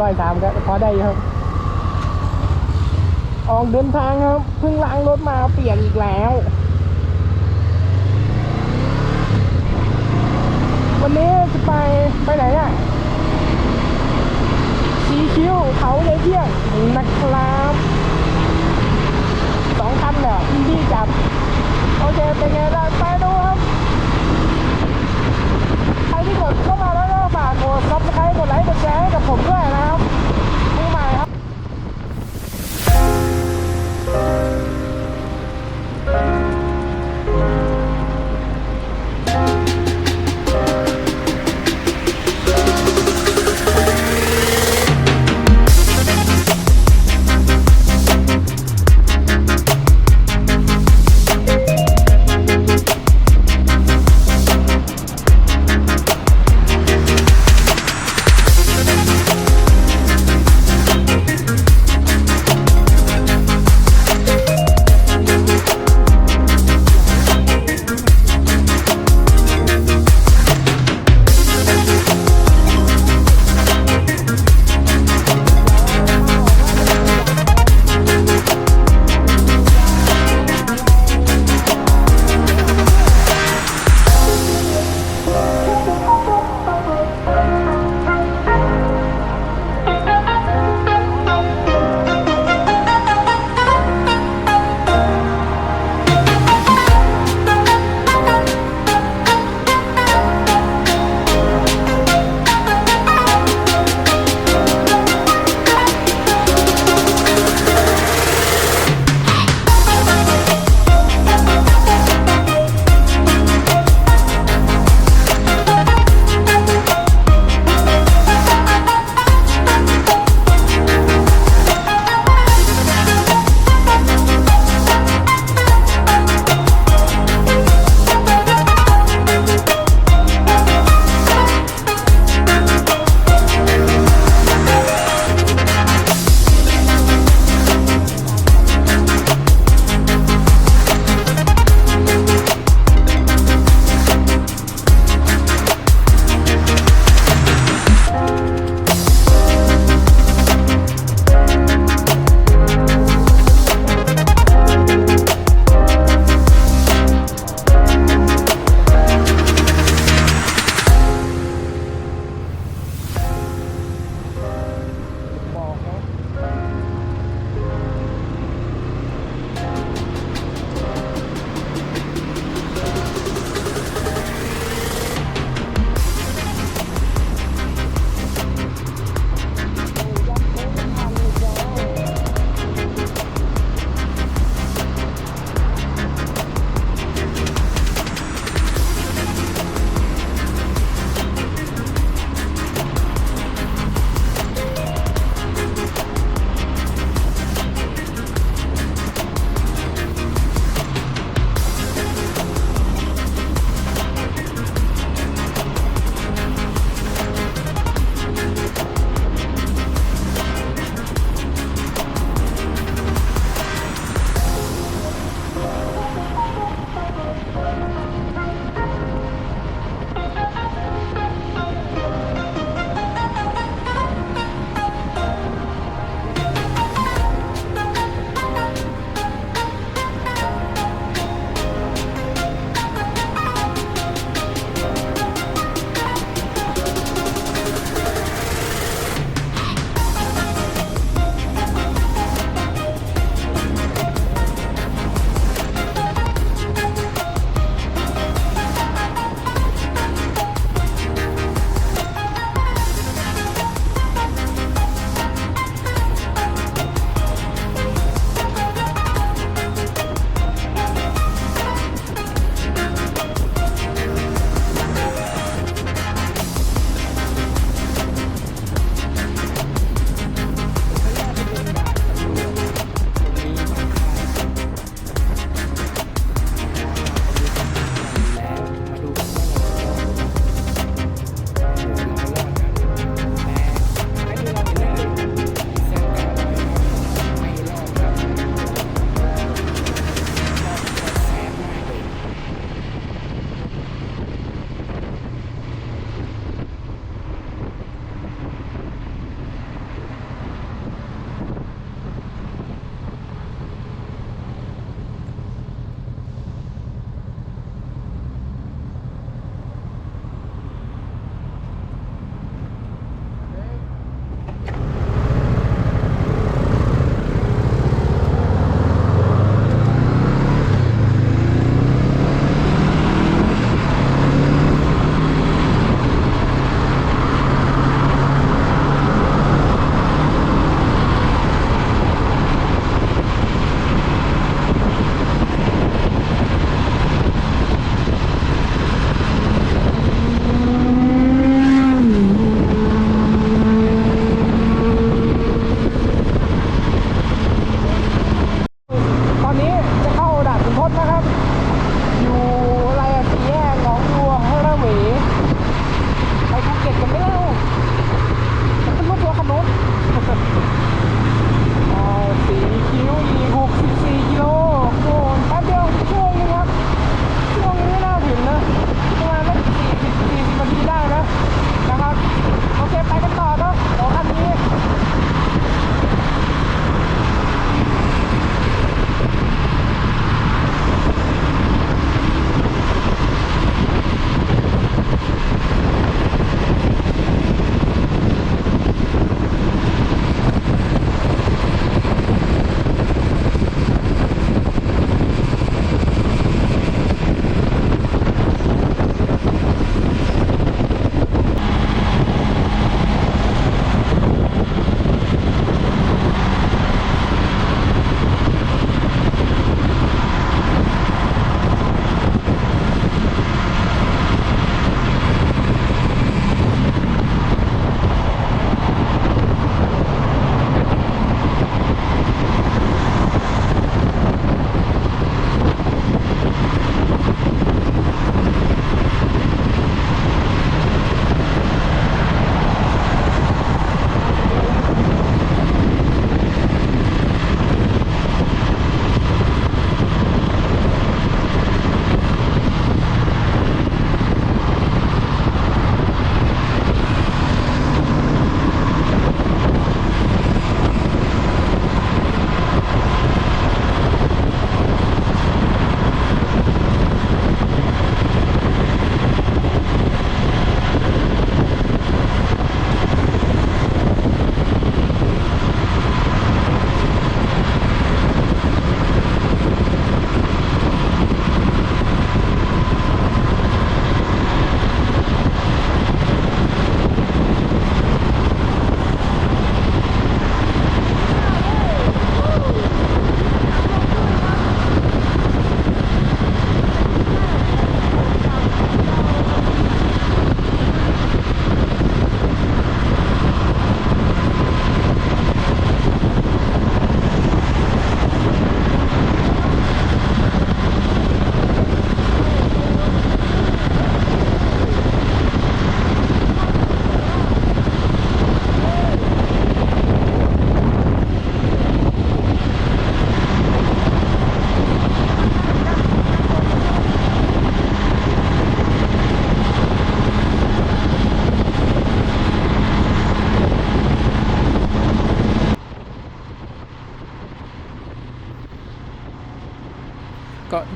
ร้อยสามก็พอได้ครับ ออกเดินทางครับเพิ่งล้างรถมาเปลี่ยนอีกแล้ว วันนี้จะไปไปไหนอะสีคิ้วเขาเลยเที่ยงนะครับสองคันแหละที่ที่จับ โอเคเป็นไงล่ะไปดูครับใค รที่กดเข้ามาแล้วก็ฝากกดซับสไครต์กดไลค์กดแชร์ให้กับผมด้วยนะครับมือใหม่ครับ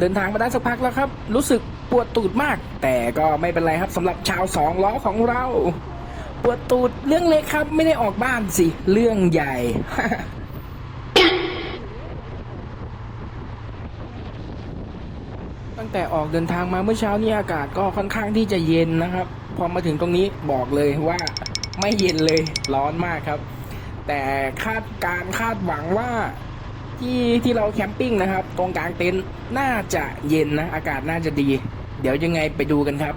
เดินทางมาได้สักพักแล้วครับ รู้สึกปวดตูดมาก แต่ก็ไม่เป็นไรครับสำหรับชาวสองล้อของเรา ปวดตูดเรื่องเล็กครับ ไม่ได้ออกบ้านสิ เรื่องใหญ่ ตั้งแต่ออกเดินทางมาเมื่อเช้านี้อากาศก็ค่อนข้างที่จะเย็นนะครับ พอมาถึงตรงนี้บอกเลยว่าไม่เย็นเลยร้อนมากครับ แต่คาดการคาดหวังว่า ที่ที่เราแคมปิ้งนะครับ ตรงกลางเต็นท์น่าจะเย็นนะ อากาศน่าจะดี เดี๋ยวยังไงไปดูกันครับ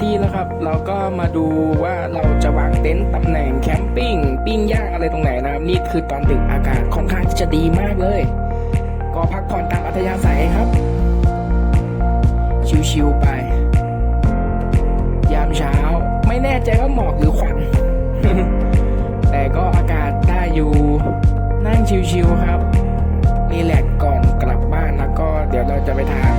ที่แล้วครับ เราก็มาดูว่าเราจะวางเต็นท์ตำแหน่งแคมปิ้งปิ้งย่างอะไรตรงไหนนะครับ นี่คือตอนดึกอากาศค่อนข้างที่จะดีมากเลย ก็พักผ่อนตามอัธยาศัยครับ ชิวๆไป ยามเช้า ไม่แน่ใจว่าหมอกหรือควันแต่ก็อากาศได้อยู่นั่งชิวๆครับรีแลกซ์ก่อนกลับบ้านแล้วก็เดี๋ยวเราจะไปทาน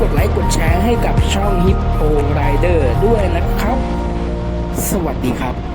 กดไลค์กดแชร์ให้กับช่องฮิปโปไรเดอร์ด้วยนะครับ สวัสดีครับ